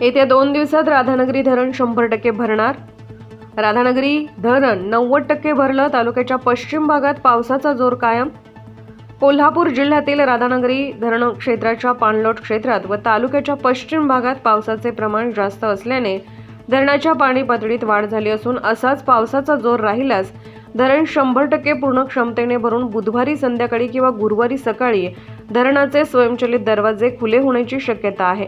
येत्या दोन दिवसात राधानगरी धरण शंभर टक्के भरणार. राधानगरी धरण नव्वद टक्के भरलं तालुक्याच्या पश्चिम भागात पावसाचा जोर कायम. कोल्हापूर जिल्ह्यातील राधानगरी धरण क्षेत्राच्या पाणलोट क्षेत्रात व तालुक्याच्या पश्चिम भागात पावसाचे प्रमाण जास्त असल्याने धरणाच्या पाणी पातळीत वाढ झाली असून असाच पावसाचा जोर राहिल्यास धरण शंभर टक्के पूर्ण क्षमतेने भरून बुधवारी संध्याकाळी किंवा गुरुवारी सकाळी धरणाचे स्वयंचलित दरवाजे खुले होण्याची शक्यता आहे.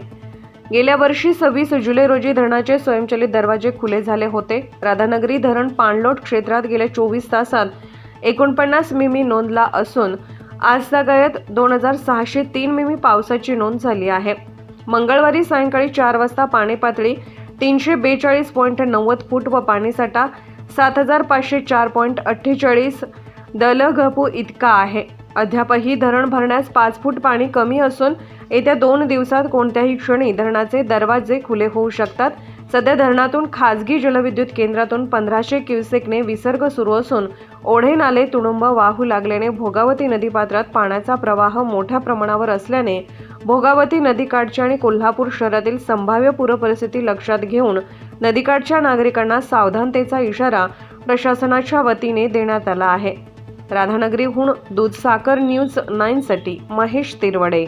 गेल्या वर्षी सव्वीस जुलै रोजी धरणाचे स्वयंचलित दरवाजे खुले झाले होते. राधानगरी धरण पाणलोट क्षेत्रात गेल्या चोवीस तासात एकोणपन्नास मिमी नोंदला असून आज गायत दोन हजार सहाशे तीन मिमी पावसाची नोंद झाली आहे. मंगळवारी सायंकाळी चार वाजता पाणी पातळी तीनशे बेचाळीस पॉईंट नव्वद फूट व पाणीसाठा सात हजार पाचशे चार पॉईंट अठ्ठेचाळीस दलघपू इतका आहे. अद्यापही धरण भरण्यास पाच फूट पाणी कमी असून येत्या दोन दिवसात कोणत्याही क्षणी धरणाचे दरवाजे खुले होऊ शकतात. सध्या धरणातून खाजगी जलविद्युत केंद्रातून पंधराशे क्युसेकने विसर्ग सुरू असून ओढे नाले तुडुंब वाहू लागल्याने भोगावती नदीपात्रात पाण्याचा प्रवाह मोठ्या प्रमाणावर असल्याने भोगावती नदीकाठच्या आणि कोल्हापूर शहरातील संभाव्य पूरपरिस्थिती लक्षात घेऊन नदीकाठच्या नागरिकांना सावधानतेचा इशारा प्रशासनाच्या वतीने देण्यात आला आहे. राधानगरीहून दूधसागर न्यूज नाईनसाठी महेश तिरवडे.